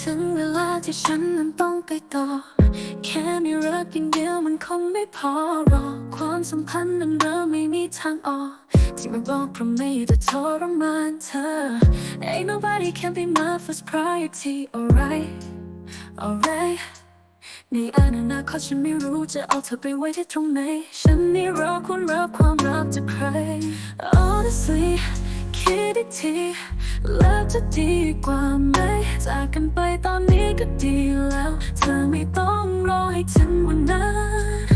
ถึงเวลาที่ฉันนั้นต้องไปต่อ แค่มีรักอย่างเดียวมันคงไม่พอหรอกความสัมพันธ์นั้นเริ่มไม่มีทางออกที่มันบอกเพราะไม่ได้ทรมานเธอ Ain't nobody can be my first priority alright alright ในอนาคตฉันไม่รู้จะเอาเธอไปไว้ที่ตรงไหน ฉันนี่รอคุณรับความรักจากใคร Honestly คิดอีกทีแล้วจะดีกว่าไหมจากกันไปตอนนี้ก็ดีแล้ว เธอไม่ต้องรอให้ถึงวันนั้น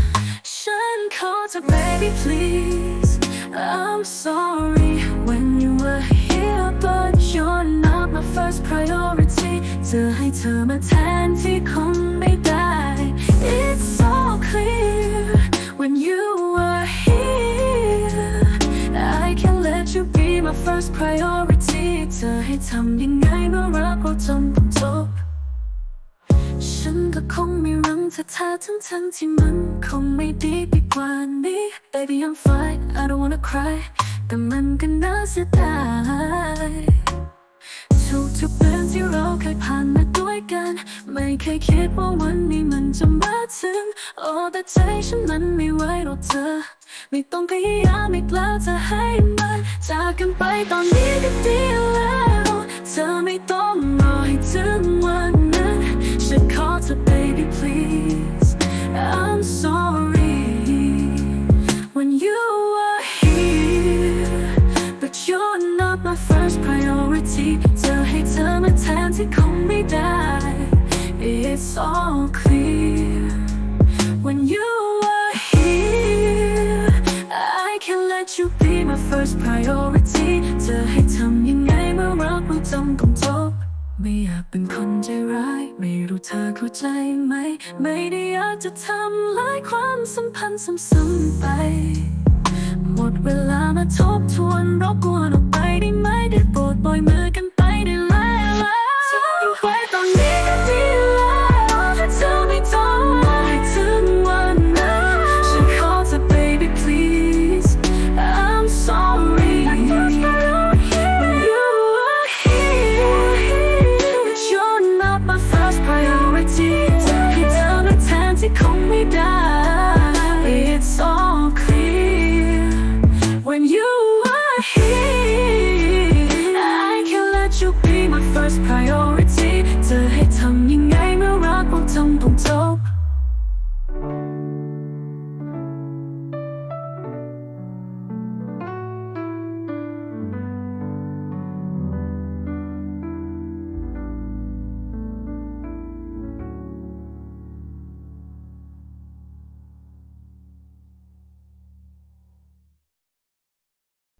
ฉันขอเธอ baby please I'm sorry when you were here but you're not my first priority จะให้เธอมาแทนที่คงไม่ เธอให้ทำยังไงเมื่อรักเราจนต้องจบ ฉันก็คงไม่รังเธอท่าทั้งทั้งที่มันคงไม่ดีไปกว่านี้ Baby I'm fine I don't wanna cry แต่มันก็น่าเสียดายทุกทุกเรื่องที่เราเคยผ่านมาด้วยกัน ไม่เคยคิดว่าวันนี้มันจะมาถึง โอ้แต่ใจฉันมันไม่ไหวหรอกเธอ ไม่ต้องพยายามอีกแล้วจะให้มันจากกันไปตอนนี้ก็ดีแล้ว เธอไม่ต้องรอให้ถึงวันนั้นฉันขอเธอ baby please I'm sorry when you were here but you're not my first priority จะให้เธอมาแทนที่คงไม่ได้ It's all clear be my first priority จะให้ทำยังไงเมื่อรักเราจำต้องจบไม่อยากเป็นคนใจร้าย ไม่รู้เธอเข้าใจไหม ไม่ได้อยากจะทำลายความสัมพันธ์ซ้ำๆไป หมดเวลามาทบทวนรบกวนออกไปได้ไหมได้โปรดปล่อยมือ จะให้ทำยังไงเมื่อรักพวกทำต้องจบ